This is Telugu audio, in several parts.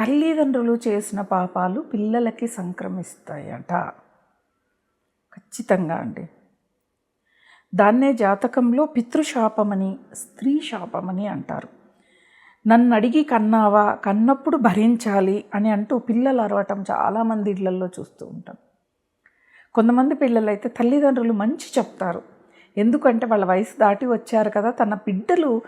తల్లిదండ్రులు చేసిన పాపాలు పిల్లలకి సంక్రమిస్తాయట. ఖచ్చితంగా అండి. దాన్నే జాతకంలో పితృశాపమని స్త్రీ శాపమని అంటారు. నన్ను అడిగి కన్నావా కన్నప్పుడు భరించాలి అని అంటూ పిల్లలు అరవటం చాలామంది ఇళ్ళల్లో చూస్తూ ఉంటాం. కొంతమంది పిల్లలు అయితే తల్లిదండ్రులు మంచి చెప్తారు. ఎందుకంటే వాళ్ళ వయసు దాటి వచ్చారు కదా తన బిడ్డలు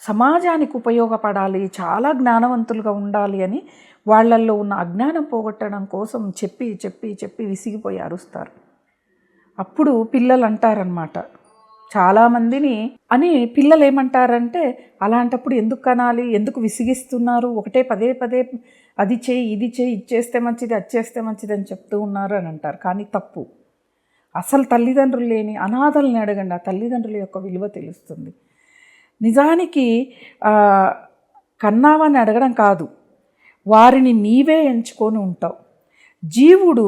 సమాజానికి ఉపయోగపడాలి చాలా జ్ఞానవంతులుగా ఉండాలి అని వాళ్ళల్లో ఉన్న అజ్ఞానం పోగొట్టడం కోసం చెప్పి చెప్పి చెప్పి విసిగిపోయి అరుస్తారు. అప్పుడు పిల్లలు అంటారనమాట చాలామందిని అని పిల్లలు ఏమంటారంటే అలాంటప్పుడు ఎందుకు కనాలి? ఎందుకు విసిగిస్తున్నారు? ఒకటే పదే పదే అది చేయి ఇది చేయి ఇచ్చేస్తే మంచిది అది చేస్తే మంచిది అని చెప్తూ ఉన్నారు అని అంటారు. కానీ తప్పు. అసలు తల్లిదండ్రులు లేని అనాథల్ని అడగండి. ఆ తల్లిదండ్రుల యొక్క విలువ తెలుస్తుంది. నిజానికి కన్నావని అడగడం కాదు. వారిని నీవే ఎంచుకొని ఉంటావు. జీవుడు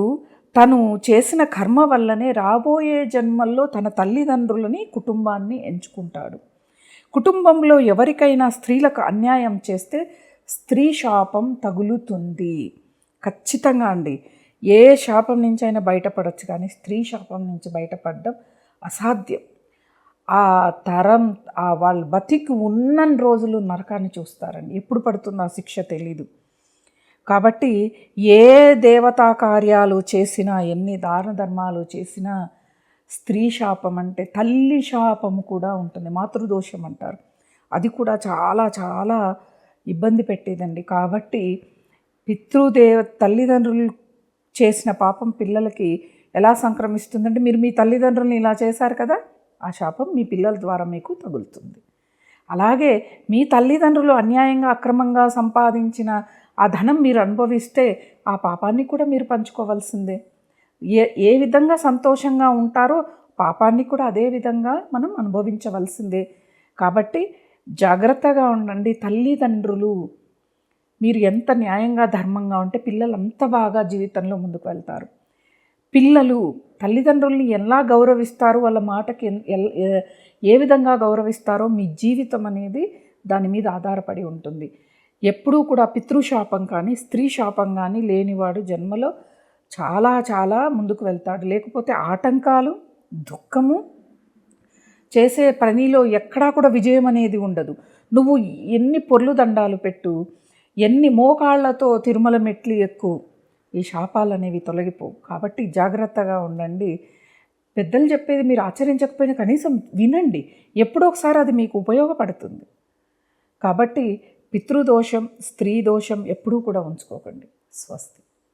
తను చేసిన కర్మ వల్లనే రాబోయే జన్మల్లో తన తల్లిదండ్రులని కుటుంబాన్ని ఎంచుకుంటాడు. కుటుంబంలో ఎవరికైనా స్త్రీలకు అన్యాయం చేస్తే స్త్రీ శాపం తగులుతుంది. ఖచ్చితంగా అండి. ఏ శాపం నుంచి అయినా బయటపడవచ్చు కానీ స్త్రీ శాపం నుంచి బయటపడడం అసాధ్యం. ఆ తరం ఆ వాళ్ళు బతికి ఉన్నన్ని రోజులు నరకాన్ని చూస్తారండి. ఎప్పుడు పడుతుందో ఆ శిక్ష తెలీదు. కాబట్టి ఏ దేవతా కార్యాలు చేసినా ఎన్ని దాన ధర్మాలు చేసినా స్త్రీ శాపం అంటే తల్లి శాపము కూడా ఉంటుంది. మాతృదోషం అంటారు. అది కూడా చాలా చాలా ఇబ్బంది పెట్టేదండి. కాబట్టి పితృదేవ తల్లిదండ్రులు చేసిన పాపం పిల్లలకి ఎలా సంక్రమిస్తుందంటే మీరు మీ తల్లిదండ్రుల్ని ఇలా చేశారు కదా? ఆ శాపం మీ పిల్లల ద్వారా మీకు తగులుతుంది. అలాగే మీ తల్లిదండ్రులు అన్యాయంగా అక్రమంగా సంపాదించిన ఆ ధనం మీరు అనుభవిస్తే ఆ పాపాన్ని కూడా మీరు పంచుకోవాల్సిందే. ఏ ఏ విధంగా సంతోషంగా ఉంటారో పాపాన్ని కూడా అదే విధంగా మనం అనుభవించవలసిందే. కాబట్టి జాగ్రత్తగా ఉండండి తల్లిదండ్రులు. మీరు ఎంత న్యాయంగా ధర్మంగా ఉంటే పిల్లలు అంత బాగా జీవితంలో ముందుకు వెళ్తారు. పిల్లలు తల్లిదండ్రుల్ని ఎలా గౌరవిస్తారు? వాళ్ళ మాటకి ఎల్- ఏ- ఏ విధంగా గౌరవిస్తారో మీ జీవితం అనేది దాని మీద ఆధారపడి ఉంటుంది. ఎప్పుడూ కూడా పితృశాపం కానీ స్త్రీ శాపం కానీ లేనివాడు జన్మలో చాలా చాలా ముందుకు వెళ్తాడు. లేకపోతే ఆటంకాలు దుఃఖము చేసే పనిలో ఎక్కడా కూడా విజయం అనేది ఉండదు. నువ్వు ఎన్ని పొర్లు దండాలు పెట్టు ఎన్ని మోకాళ్ళతో తిరుమల మెట్లు ఎక్కువ ఈ శాపాలు అనేవి తొలగిపోవు. కాబట్టి జాగ్రత్తగా ఉండండి. పెద్దలు చెప్పేది మీరు ఆచరించకపోయినా కనీసం వినండి. ఎప్పుడో ఒకసారి అది మీకు ఉపయోగపడుతుంది. కాబట్టి పితృదోషం స్త్రీ దోషం ఎప్పుడూ కూడా ఉంచుకోకండి. స్వస్తి.